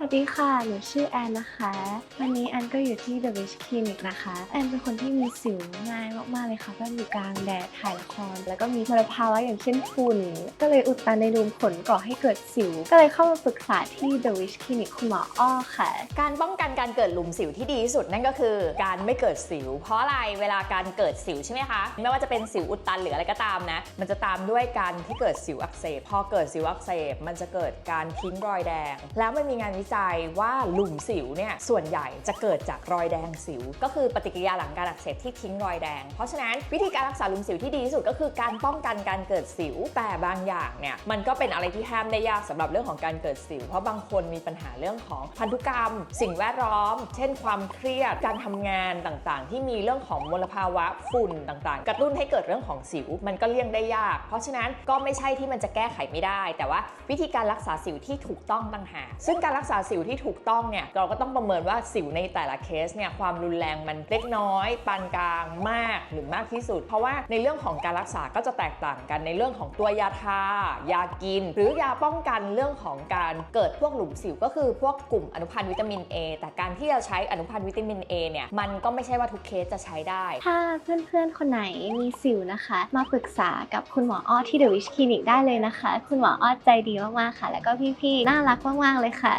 สวัสดีค่ะ หนูชื่อแอนนะคะ วันนี้แอนก็อยู่ที่ The Wish Clinic นะคะ แอนเป็นคนที่มีสิวง่ายมาก ๆ เลยค่ะก็อยู่กลางแดดถ่ายละคร แล้วก็มีมลภาวะอย่างเช่นฝุ่น ก็เลยอุดตันในรูมขนก่อให้เกิดสิว ก็เลยเข้ามาปรึกษาที่ The Wish Clinic คุณหมออ้อค่ะ การป้องกันการเกิดหลุมสิวที่ดีที่สุดนั่นก็คือ การไม่เกิดสิว เพราะอะไร เวลาการเกิดสิวใช่ไหมคะ ไม่ว่าจะเป็นสิวอุดตันหรืออะไรก็ตามนะ มันจะตามด้วยการที่เกิดสิวอักเสบ พอเกิดสิวอักเสบ มันจะเกิดการทิ้งรอยแดง แล้วมันมีงานวิจัยว่าหลุมสิวเนี่ยส่วนใหญ่จะเกิดจากรอยแดงสิว ก็คือปฏิกิริยาหลังการอักเสบที่ทิ้งรอยแดง เพราะฉะนั้นวิธีการรักษาหลุมสิวที่ดีที่สุดก็คือการป้องกันการเกิดสิว แต่บางอย่างเนี่ยมันก็เป็นอะไรที่ห้ามได้ยากสำหรับเรื่องของการเกิดสิว เพราะบางคนมีปัญหาเรื่องของพันธุกรรม สิ่งแวดล้อม เช่น ความเครียดการทำงานต่างๆ ที่มีเรื่องของมลภาวะฝุ่นต่างๆ กระตุ้นให้เกิดเรื่องของสิว มันก็เลี่ยงได้ยาก เพราะฉะนั้นก็ไม่ใช่ที่มันจะแก้ไขไม่ได้ แต่ว่าวิธีการรักษาสิวที่ถูกต้องต่างหากซึ่งการรักษาสิวที่ถูกต้องเนี่ยเราก็ต้องประเมินว่าสิวในแต่ละเคสเนี่ยความรุนแรงมันเล็กน้อย ปานกลางมากหรือมากที่สุด เพราะว่าในเรื่องของการรักษาก็จะแตกต่างกันในเรื่องของตัวยาทา ยากิน หรือยาป้องกันเรื่องของการเกิดพวกหลุมสิวก็คือพวกกลุ่มอนุพันธ์วิตามิน A แต่การที่จะใช้อนุพันธ์วิตามิน A เนี่ยมันก็ไม่ใช่ว่าทุกเคสจะใช้ได้ ถ้าเพื่อนๆ คนไหนมีสิวนะคะ มาปรึกษากับคุณหมออ้อที่ The Wish Clinic ได้เลยนะคะ คุณหมออ้อใจดีมากๆค่ะ แล้วก็พี่ๆ น่ารักมากๆเลยค่ะ